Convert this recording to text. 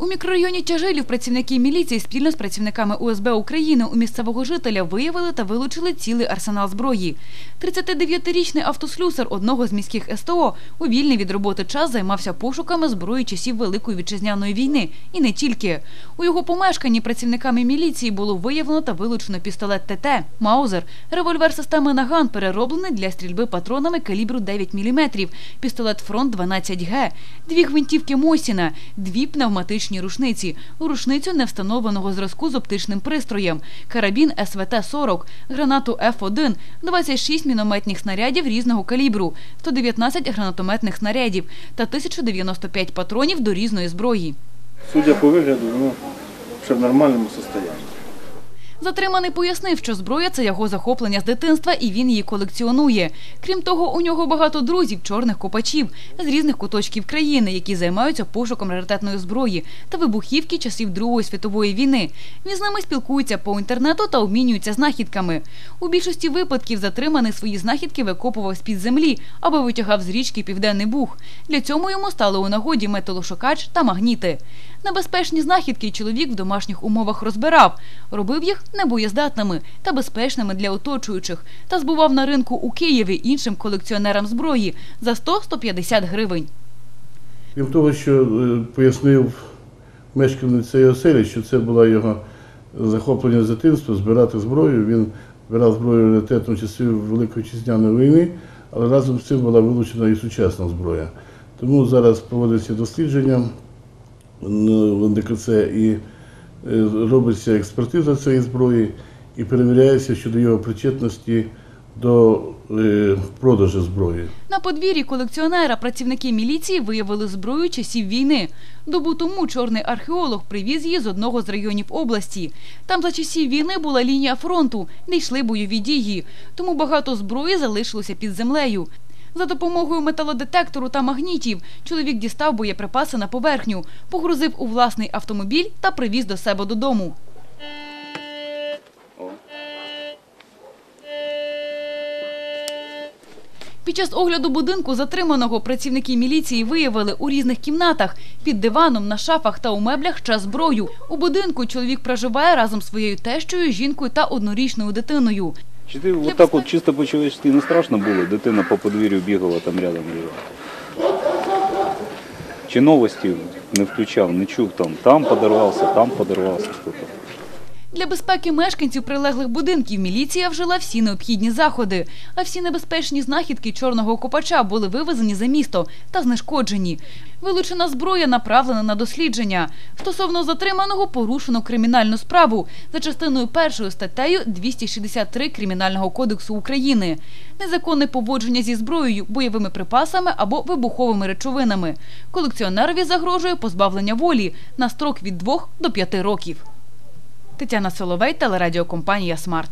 У мікрорайоні Тяжилів працівники міліції спільно з працівниками УСБ України у місцевого жителя виявили та вилучили цілий арсенал зброї. 39-річний автослюсар одного з міських СТО у вільний від роботи час займався пошуками зброї часів Великої вітчизняної війни. І не тільки. У його помешканні працівниками міліції було виявлено та вилучено пістолет ТТ, Маузер, револьвер системи Наган, перероблений для стрільби патронами калібру 9 мм, пістолет Фронт 12Г, дві гвинтівки Мосіна, дві пневматичні рушниці, рушницю невстановленого зразку з оптичним пристроєм, карабін СВТ-40, гранату Ф1, 26 мінометних снарядів різного калібру, 119 гранатометних снарядів та 1095 патронів до різної зброї. Судя по вигляду, ну, ще в нормальному стані. Затриманий пояснив, що зброя це його захоплення з дитинства і він її колекціонує. Крім того, у нього багато друзів, чорних копачів з різних куточків країни, які займаються пошуком раритетної зброї та вибухівки часів Другої світової війни. Він з ними спілкується по інтернету та обмінюється знахідками. У більшості випадків затриманий свої знахідки викопував з під землі або витягав з річки Південний Буг. Для цього йому стали у нагоді металошукач та магніти. Небезпечні знахідки чоловік в домашніх умовах розбирав, робив їх небоєздатними та безпечними для оточуючих та збував на ринку у Києві іншим колекціонерам зброї за 100-150 гривень. Крім того, що е, пояснив мешканець цієї оселі, що це було його захоплення з дитинства, збирати зброю. Він збирав зброю раритетну часів Великої Вітчизняної війни, але разом з цим була вилучена і сучасна зброя. Тому зараз проводиться дослідження в НДКЦ і е, робиться експертиза цієї зброї і перевіряється щодо його причетності до е, продажу зброї. На подвір'ї колекціонера працівники міліції виявили зброю часів війни. Добу тому чорний археолог привіз її з одного з районів області. Там за часів війни була лінія фронту, де йшли бойові дії. Тому багато зброї залишилося під землею. За допомогою металодетектору та магнітів чоловік дістав боєприпаси на поверхню, погрузив у власний автомобіль та привіз до себе додому. Під час огляду будинку затриманого працівники міліції виявили у різних кімнатах під диваном, на шафах та у меблях ще зброю. У будинку чоловік проживає разом з своєю тещою, жінкою та однорічною дитиною. Чи ти отак от чисто по-человечески не страшно було? Дитина по подвір'ю бігала, там рядом лежала. Чи новості не включав, не чув там, там подорвався, там подорвався хто-то. Для безпеки мешканців прилеглих будинків міліція вжила всі необхідні заходи, а всі небезпечні знахідки чорного копача були вивезені за місто та знешкоджені. Вилучена зброя направлена на дослідження. Стосовно затриманого порушено кримінальну справу за частиною першою статтею 263 Кримінального кодексу України. Незаконне поводження зі зброєю, бойовими припасами або вибуховими речовинами. Колекціонерові загрожує позбавлення волі на строк від 2 до 5 років. Тетяна Соловей, телерадіокомпанія Смарт.